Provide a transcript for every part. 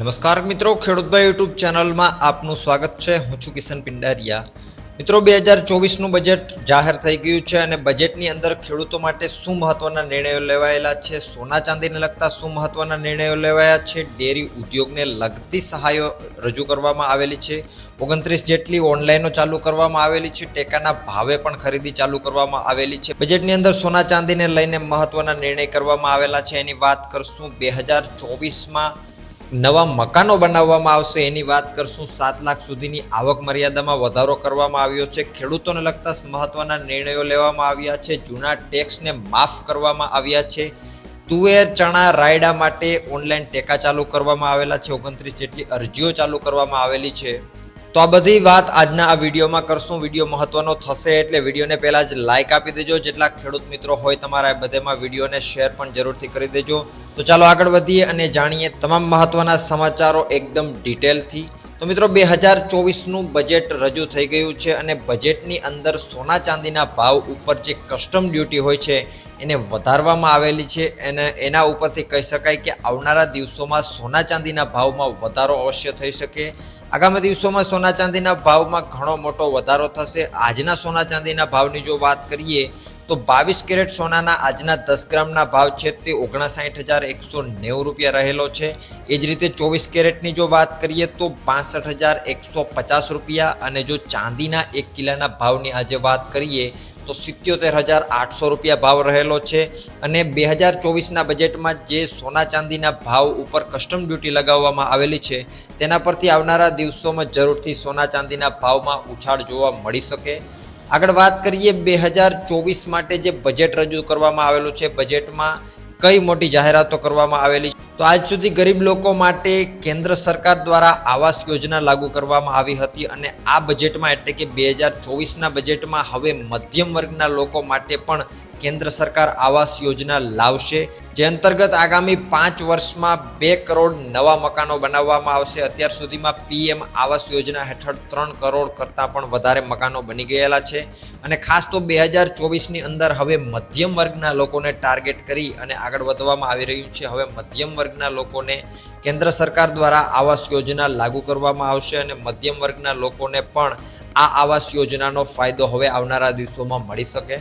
નમસ્કાર મિત્રો ખેડૂતભાઈ યુટ્યુબ ચેનલમાં આપનું સ્વાગત છે. હું છું કિશન પિંડારિયા. મિત્રો, બે હજાર ચોવીસનું બજેટ જાહેર થઈ ગયું છે અને બજેટની અંદર ખેડૂતો માટે શું મહત્વના નિર્ણયો લેવાયેલા છે, સોના ચાંદીને લગતા શું મહત્વના નિર્ણયો લેવાયા છે, ડેરી ઉદ્યોગને લગતી સહાયો રજૂ કરવામાં આવેલી છે, ઓગણત્રીસ જેટલી ઓનલાઈનો ચાલુ કરવામાં આવેલી છે, ટેકાના ભાવે પણ ખરીદી ચાલુ કરવામાં આવેલી છે. બજેટની અંદર સોના ચાંદીને લઈને મહત્વના નિર્ણય કરવામાં આવેલા છે. એની વાત કરશું, બે હજાર ચોવીસમાં નવા મકાનો બનાવવામાં આવશે. એની વાત કરશું, સાત લાખ સુધીની આવક મર્યાદામાં વધારો કરવામાં આવ્યો છે. ખેડૂતોને લગતા મહત્વના નિર્ણયો લેવામાં આવ્યા છે. જૂના ટેક્સને માફ કરવામાં આવ્યા છે. તુવેર, ચણા, રાયડા માટે ઓનલાઈન ટેકા ચાલુ કરવામાં આવેલા છે. ઓગણત્રીસ જેટલી અરજીઓ ચાલુ કરવામાં આવેલી છે. તો આ બધી વાત આજના આ વિડીયોમાં કરશું. વીડિયો મહત્વનો થશે એટલે વિડીયોને પહેલાં જ લાઇક આપી દેજો. જેટલા ખેડૂત મિત્રો હોય તમારા બધેમાં વિડીયોને શેર પણ જરૂરથી કરી દેજો. તો ચાલો આગળ વધીએ અને જાણીએ તમામ મહત્વના સમાચારો એકદમ ડિટેલથી તો મિત્રો, બે હજાર ચોવીસનું બજેટ રજૂ થઈ ગયું છે અને બજેટની અંદર સોના ચાંદીના ભાવ ઉપર જે કસ્ટમ ડ્યુટી હોય છે, એને વધારવામાં આવેલી છે. અને એના ઉપરથી કહી શકાય કે આવનારા દિવસોમાં સોના ચાંદીના ભાવમાં વધારો અવશ્ય થઈ શકે. આગામી દિવસોમાં સોના ચાંદીના ભાવમાં ઘણો મોટો વધારો થશે. આજના સોના ચાંદીના ભાવની જો વાત કરીએ, તો બાવીસ કેરેટ સોનાના આજના દસ ગ્રામના ભાવ છે તે ઓગણસાઠ હજાર એકસો નેવું રૂપિયા રહેલો છે. એ જ રીતે ચોવીસ કેરેટની જો વાત કરીએ, તો બાસઠ હજાર એકસો પચાસ રૂપિયા અને જો ચાંદીના એક કિલાના ભાવની આજે વાત કરીએ તો સિત્યોતેર હજાર આઠસો રૂપિયા ભાવ રહેલો છે અને બે હજાર ચોવીસના બજેટમાં જે સોના ચાંદીના ભાવ ઉપર કસ્ટમ ડ્યુટી લગાવવામાં આવેલી છે, તેના પરથી આવનારા દિવસોમાં જરૂરથી સોના ચાંદીના ભાવમાં ઉછાળ જોવા મળી શકે. આગળ વાત કરીએ બે હજાર ચોવીસ માટે જે બજેટ રજૂ કરવામાં આવેલું છે બજેટમાં કઈ મોટી જાહેરાતો કરવામાં આવેલી છે તો આજ સુધી ગરીબ લોકો માટે કેન્દ્ર સરકાર દ્વારા આવાસ યોજના લાગુ કરવામાં આવી હતી અને આ બજેટમાં એટલે કે બે હજાર ચોવીસના બજેટમાં હવે મધ્યમ વર્ગના લોકો માટે પણ કેન્દ્ર સરકાર આવાસ યોજના લાવશે, જે અંતર્ગત આગામી પાંચ વર્ષમાં બે કરોડ નવા મકાનો બનાવવામાં આવશે. અત્યાર સુધીમાં પીએમ આવાસ યોજના હેઠળ ત્રણ કરોડ કરતાં પણ વધારે મકાનો બની ગયેલા છે અને ખાસ તો બે હજાર ચોવીસની અંદર હવે મધ્યમ વર્ગના લોકોને ટાર્ગેટ કરી અને આગળ વધવામાં આવી રહ્યું છે. હવે મધ્યમ વર્ગના લોકોને કેન્દ્ર સરકાર દ્વારા આવાસ યોજના લાગુ કરવામાં આવશે અને મધ્યમ વર્ગના લોકોને પણ આ આવાસ યોજનાનો ફાયદો હવે આવનારા દિવસોમાં મળી શકે.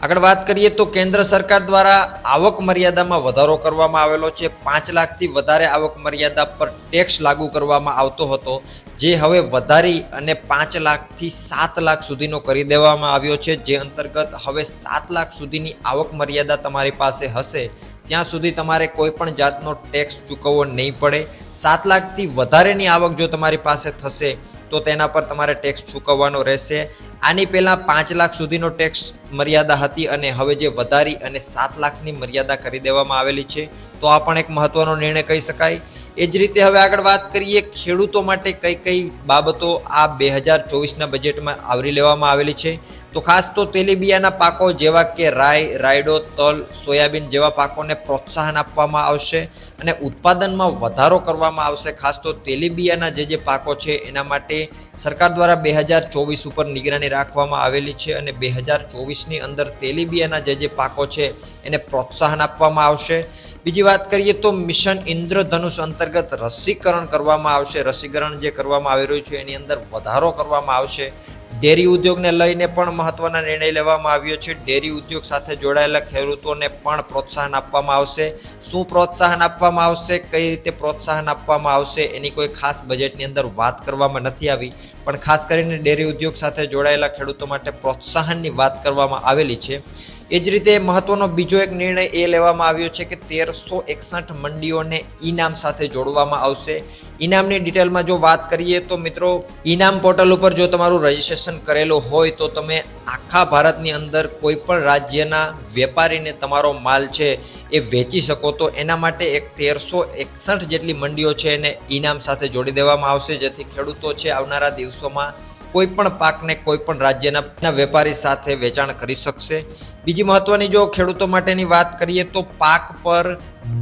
આગળ વાત કરીએ તો કેન્દ્ર સરકાર દ્વારા આવક મર્યાદામાં વધારો કરવામાં આવેલો છે. પાંચ લાખથી વધારે આવક મર્યાદા પર ટેક્સ લાગુ કરવામાં આવતો હતો, જે હવે વધારી અને પાંચ લાખથી સાત લાખ સુધીનો કરી દેવામાં આવ્યો છે. જે અંતર્ગત હવે સાત લાખ સુધીની આવક મર્યાદા તમારી પાસે હશે, ત્યાં સુધી તમારે કોઈ પણ જાતનો ટેક્સ ચૂકવવો નહીં પડે. સાત લાખથી વધારેની આવક જો તમારી પાસે થશે તો તેના પર તમારે ટેક્સ ચૂકવવાનો રહેશે. આની પહેલાં પાંચ લાખ સુધીનો ટેક્સ મર્યાદા હતી અને હવે જે વધારી અને સાત લાખની મર્યાદા કરી દેવામાં આવેલી છે, તો આ પણ એક મહત્વનો નિર્ણય કહી શકાય. એ જ રીતે હવે આગળ વાત કરીએ, ખેડૂતો માટે કઈ કઈ બાબતો આ બે હજાર ચોવીસના બજેટમાં આવરી લેવામાં આવેલી છે. તો ખાસ તો તેલીબિયાના પાકો જેવા કે રાય રાયડો, તલ, સોયાબીન જેવા પાકોને પ્રોત્સાહન આપવામાં આવશે અને ઉત્પાદનમાં વધારો કરવામાં આવશે. ખાસ તો તેલીબિયાના જે જે પાકો છે એના માટે સરકાર દ્વારા બે હજાર ચોવીસ ઉપર નિગરાની રાખવામાં આવેલી છે અને બે હજાર ચોવીસની અંદર તેલીબિયાના જે જે પાકો છે એને પ્રોત્સાહન આપવામાં આવશે. બીજી વાત કરીએ તો મિશન ઇન્દ્રધનુષ અંતર્ગત રસીકરણ કરવામાં આવશે. રસીકરણ જે કરવામાં આવી રહ્યું છે એની અંદર વધારો કરવામાં આવશે. ડેરી ઉદ્યોગને લઈને પણ મહત્વના નિર્ણય લેવામાં આવ્યો છે. ડેરી ઉદ્યોગ સાથે જોડાયેલા ખેડૂતોને પણ પ્રોત્સાહન આપવામાં આવશે. શું પ્રોત્સાહન આપવામાં આવશે? કઈ રીતે પ્રોત્સાહન આપવામાં આવશે? એની કોઈ ખાસ બજેટની અંદર વાત કરવામાં નથી આવી. પણ ખાસ કરીને ડેરી ઉદ્યોગ સાથે જોડાયેલા ખેડૂતો માટે પ્રોત્સાહનની વાત કરવામાં આવેલી છે. એ જ રીતે મહત્વનો બીજો એક નિર્ણય એ લેવામાં આવ્યો છે કે તેરસો એકસઠ મંડીઓને ઇનામ સાથે જોડવામાં આવશે. ઇનામની ડિટેલમાં જો વાત કરીએ તો મિત્રો ઇનામ પોર્ટલ ઉપર જો તમારું રજિસ્ટ્રેશન કરેલું હોય તો તમે આખા ભારતની અંદર કોઈ પણ રાજ્યના વેપારીને તમારો માલ છે એ વેચી શકો તો એના માટે એક તેરસો એકસઠ જેટલી મંડીઓ છે એને ઇનામ સાથે જોડી દેવામાં આવશે, જેથી ખેડૂતો છે આવનારા દિવસોમાં કોઈ પણ પાકને કોઈ પણ રાજ્યના વેપારી સાથે વેચાણ કરી શકશે. બીજી મહત્વની જો ખેડૂતો માટેની વાત કરીએ તો પાક પર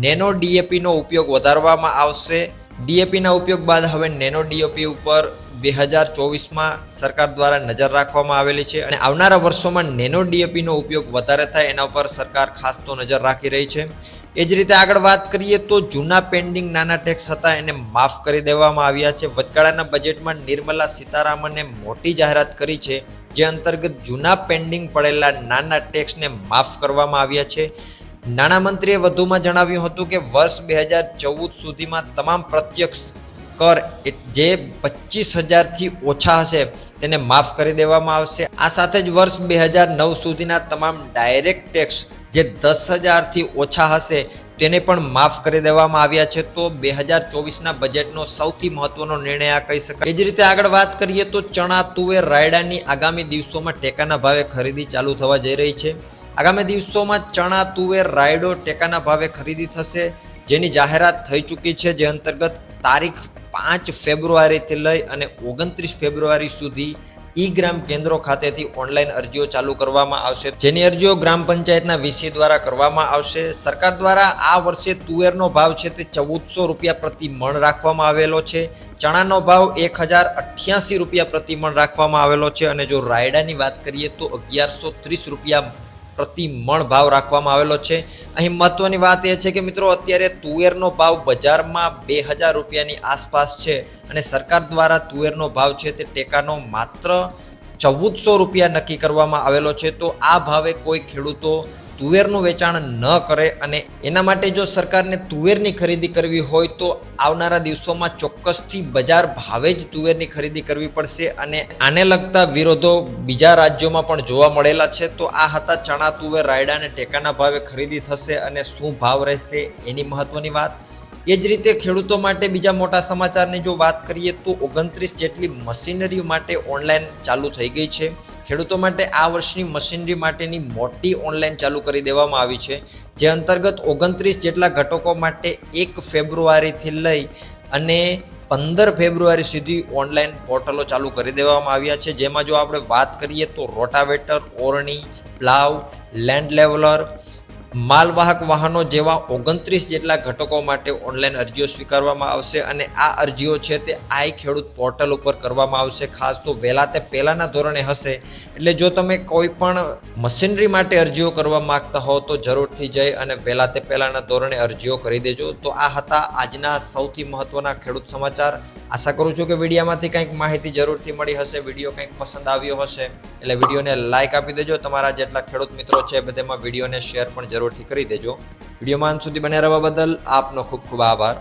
નેનો ડીએપીનો ઉપયોગ વધારવામાં આવશે. ડીએપીના ઉપયોગ બાદ હવે નેનો ડીએપી ઉપર બે હજાર ચોવીસમાં સરકાર દ્વારા નજર રાખવામાં આવેલી છે અને આવનારા વર્ષોમાં નેનો ડીએપીનો ઉપયોગ વધારે થાય એના ઉપર સરકાર ખાસ તો નજર રાખી રહી છે. એ જ રીતે આગળ વાત કરીએ તો જૂના પેન્ડિંગ નાના ટેક્સ હતા એને માફ કરી દેવામાં આવ્યા છે. વચગાળાના બજેટમાં નિર્મલા સીતારામને મોટી જાહેરાત કરી છે, જે અંતર્ગત જૂના પેન્ડિંગ પડેલા નાના ટેક્સને માફ કરવામાં આવ્યા છે. નાણામંત્રીએ વધુમાં જણાવ્યું હતું કે વર્ષ બે હજાર ચૌદ સુધીમાં તમામ પ્રત્યક્ષ કર જે પચીસ હજારથી ઓછા હશે તેને માફ કરી દેવામાં આવશે. આ સાથે જ વર્ષ બે હજાર નવ સુધીના તમામ ડાયરેક્ટ ટેક્સ જે દસ હજારથી ઓછા હશે તેને પણ માફ કરી દેવામાં આવ્યા છે. તો બે હજાર ચોવીસના બજેટનો સૌથી મહત્વનો નિર્ણય આ કહી શકાય. એ જ રીતે આગળ વાત કરીએ તો ચણા, તુવેર, રાયડાની આગામી દિવસોમાં ટેકાના ભાવે ખરીદી ચાલુ થવા જઈ રહી છે. આગામી દિવસોમાં ચણા, તુવેર, રાયડો ટેકાના ભાવે ખરીદી થશે. જેની જાહેરાત થઈ ચૂકી છે જે અંતર્ગત તારીખ પાંચ ફેબ્રુઆરીથી લઈ અને ઓગણત્રીસ ફેબ્રુઆરી સુધી ઈ ગ્રામ કેન્દ્રો ખાતેથી ઓનલાઈન અરજીઓ ચાલુ કરવામાં આવશે. જેની અરજીઓ ગ્રામ પંચાયતના વીસી દ્વારા કરવામાં આવશે. સરકાર દ્વારા આ વર્ષે તુવેરનો ભાવ છે તે ચૌદસો રૂપિયા પ્રતિ મણ રાખવામાં આવેલો છે. ચણાનો ભાવ એક હજાર અઠ્યાસી રૂપિયા પ્રતિ મણ રાખવામાં આવેલો છે. અને જો રાયડાની વાત કરીએ તો અગિયારસો ત્રીસ રૂપિયા પ્રતિ મણ ભાવ રાખવામાં આવેલો છે. અહીં મહત્વની વાત એ છે કે મિત્રો, અત્યારે તુવેરનો ભાવ બજારમાં બે હજાર રૂપિયાની આસપાસ છે અને સરકાર દ્વારા તુવેરનો ભાવ છે તે ટેકાનો માત્ર ચૌદસો રૂપિયા નક્કી કરવામાં આવેલો છે. તો આ ભાવે કોઈ ખેડૂતો તુવેરનું વેચાણ ન કરે અને એના માટે જો સરકારને તુવેરની ખરીદી કરવી હોય તો આવનારા દિવસોમાં ચોક્કસથી બજાર ભાવે જ તુવેરની ખરીદી કરવી પડશે અને આને લગતા વિરોધો બીજા રાજ્યોમાં પણ જોવા મળેલા છે. તો આ હતા ચણા તુવેર રાયડા અને ટેકાના ભાવે ખરીદી થશે અને શું ભાવ રહેશે એની મહત્વની વાત. એ જ રીતે ખેડૂતો માટે બીજા મોટા સમાચારની જો વાત કરીએ તો ઓગણત્રીસ જેટલી મશીનરી માટે ઓનલાઈન ચાલુ થઈ ગઈ છે. ખેડૂતો માટે આ વર્ષની મશીનરી માટેની મોટી ઓનલાઈન ચાલુ કરી દેવામાં આવી છે, જે અંતર્ગત ઓગણત્રીસ જેટલા ઘટકો માટે એક ફેબ્રુઆરીથી લઈ અને પંદર ફેબ્રુઆરી સુધી ઓનલાઈન પોર્ટલો ચાલુ કરી દેવામાં આવ્યા છે. જેમાં જો આપણે વાત કરીએ તો રોટાવેટર, ઓરણી, પ્લાવ લેન્ડ લેવલર માલવાહક વાહનો જેવા ઓગણત્રીસ જેટલા ઘટકો માટે ઓનલાઈન અરજીઓ સ્વીકારવામાં આવશે અને આ અરજીઓ છે તે આઈ ખેડૂત પોર્ટલ ઉપર કરવામાં આવશે. ખાસ તો વહેલા તે પહેલાંના ધોરણે હશે. એટલે જો તમે કોઈ પણ મશીનરી માટે અરજીઓ કરવા માંગતા હો તો જરૂરથી જઈ અને વહેલા તે પહેલાંના ધોરણે અરજીઓ કરી દેજો. તો આ હતા આજના સૌથી મહત્ત્વના ખેડૂત સમાચાર. આશા કરું છું કે વિડીયામાંથી કંઈક માહિતી જરૂરથી મળી હશે, વીડિયો કંઈક પસંદ આવ્યો હશે, એટલે વિડીયોને લાઇક આપી દેજો. તમારા જેટલા ખેડૂત મિત્રો છે બધામાં વિડીયોને શેર પણ જરૂરથી કરી દેજો. વિડીયોમાં અંત સુધી બને રહેવા બદલ આપનો ખૂબ ખૂબ આભાર.